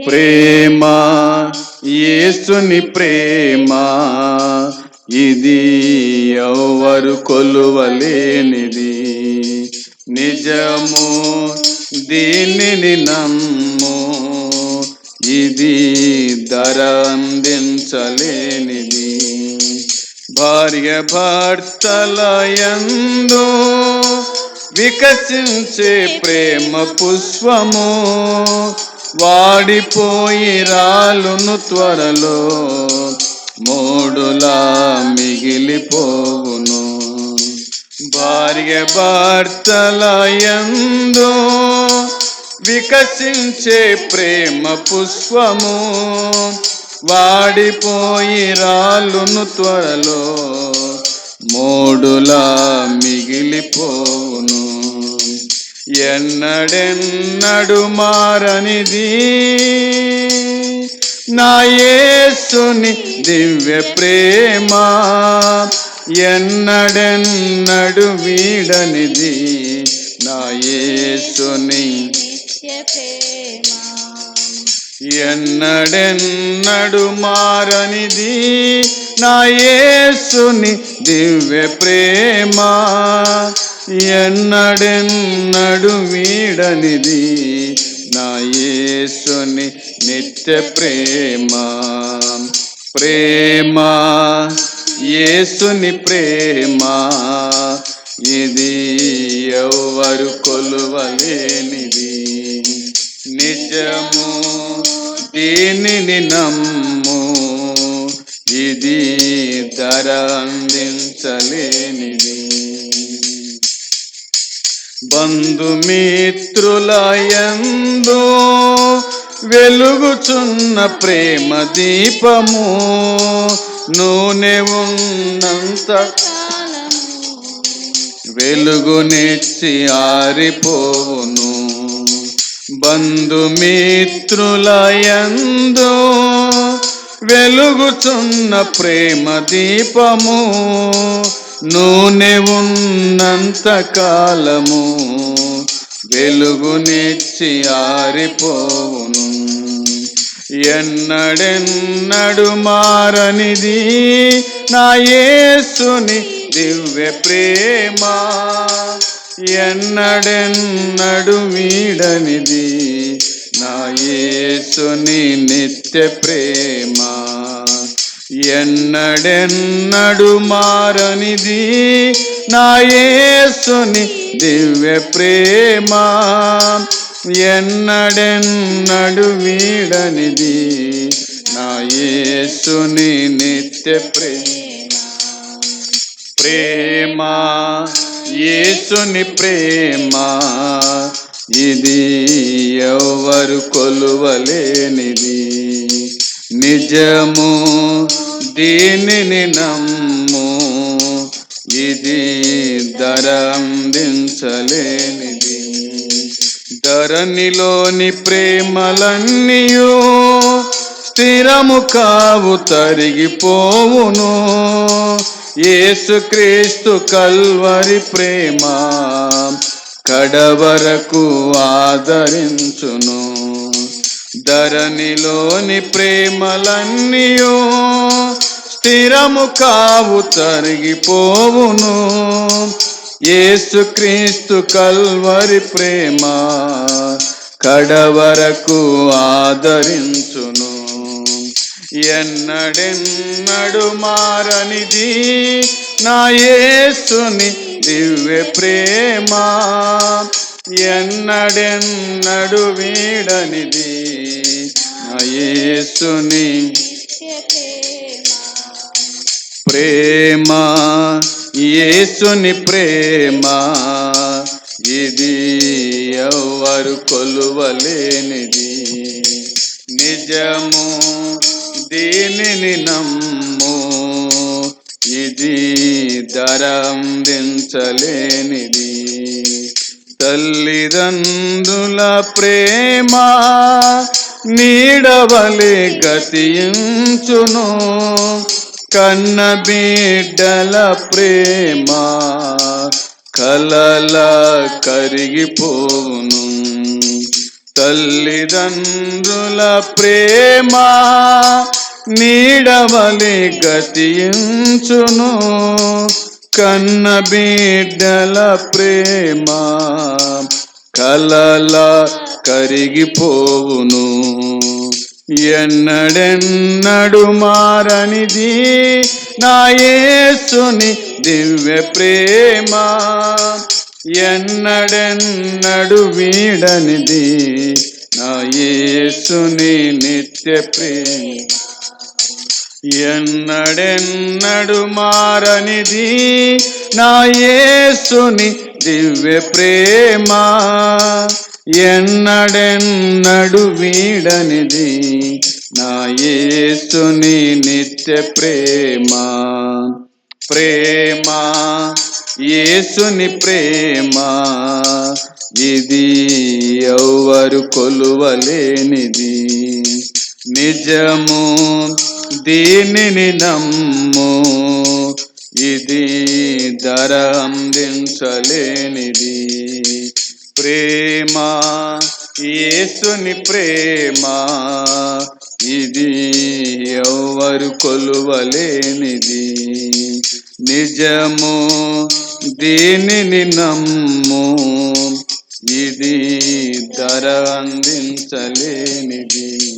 ప్రేమ యేసుని ప్రేమ. ఇది ఎవరు కొలువలేనిది. నిజము దీనిని నమ్ము. ఇది ధర అందించలేనిది. భార్య భర్తలయందు వికసించే ప్రేమ పుష్పము వాడిపోయి రాలును త్వరలో మూడులా మిగిలిపోవును. భార్య భర్తల యందు వికసించే ప్రేమ పుష్పము వాడిపోయి రాలును త్వరలో మూడులా మిగిలిపోవును. ఎన్నడెన్నడు మారనిది. నా యేసుని దివ్య ప్రేమ ఎన్నడెన్నడు వీడనిది. నా యేసుని నిత్య ప్రేమ ఎన్నడెన్నడు మారనిది. నా యేసుని దివ్య ప్రేమ ఎన్నడెన్నడు వీడనిది నా యేసుని నిత్య ప్రేమ. ప్రేమ. యేసుని ప్రేమ. ఇది ఎవరు కొలువలేనిది. నిజము దీనిని నమ్ము. ఇది ధర అందించలేని బంధుమిత్రుల యందు వెలుగుచున్న ప్రేమ దీపము నూనె ఉన్నంత వెలుగునిచ్చి ఆరిపోవును. బంధుమిత్రులయందు వెలుగుచున్న ప్రేమ దీపము నూనె ఉన్నంత కాలము వెలుగునిచ్చి ఆరిపోవును. ఎన్నడెన్నడు మారనిది నా యేసుని దివ్య ప్రేమ. ఎన్నడెన్నడు వీడనిది నా యేసుని నిత్య ప్రేమ. ఎన్నడెన్నడు మారనిది నాయేసుని దివ్య ప్రేమ. ఎన్నడెన్నడు వీడనిది నాయేసుని నిత్య ప్రేమ. ప్రేమ యేసుని ప్రేమ. ఇది ఎవరు కొలువలేనిది. నిజము దీనిని నమ్ము. ఇది ధరందించలేనిది ధరణిలోని ప్రేమలన్నీయు స్థిరము కావు తరిగిపోవును. యేసుక్రీస్తు కల్వరి ప్రేమ కడవరకు ఆదరించును. ధరణిలోని ప్రేమలన్నీయో స్థిరము కావు తరిగిపోవును. యేసుక్రీస్తు కల్వరి ప్రేమ కడవరకు ఆదరించును. ఎన్నడెన్నడు మారనిది నా యేసుని దివ్య ప్రేమ. ఎన్నడెన్నడు వీడనిది నా యేసుని ప్రేమ యేసుని ప్రేమ. ఇది ఎవరు కొలువలేనిది. నిజము దీనిని నమ్ము. ఇది ధర దించలేనిది తల్లిదండ్రుల ప్రేమ నీడవలే గతించును. కన్న బిడ్డల ప్రేమ కలల కరిగిపోను. తల్లిదండ్రుల ప్రేమ నీడవలి గతించును. కన్న బిడ్డల ప్రేమ కలల కరిగిపోవును. ఎన్నడెన్నడు మారనిది నాయేసుని దివ్య ప్రేమ. ఎన్నడెన్నడు వీడనిది నాయేసుని నిత్య ప్రేమ. ఎన్నడెన్నడు మారనిది నాయేసుని దివ్య ప్రేమ. ఎన్నడెన్నడు వీ నీడనిది నా యేసుని నిత్య ప్రేమ. ప్రేమ యేసుని ప్రేమ. ఇది ఎవరు కొలువలేనిది. నిజము దీనిని నమ్ము. ఇది ధర అందించలేనిది. ప్రేమ యేసుని ప్రేమ. ఇది ఎవరు కొలువలేనిది. నిజము దీనిని నమ్ము. ఇది ధర అందించలేనిది.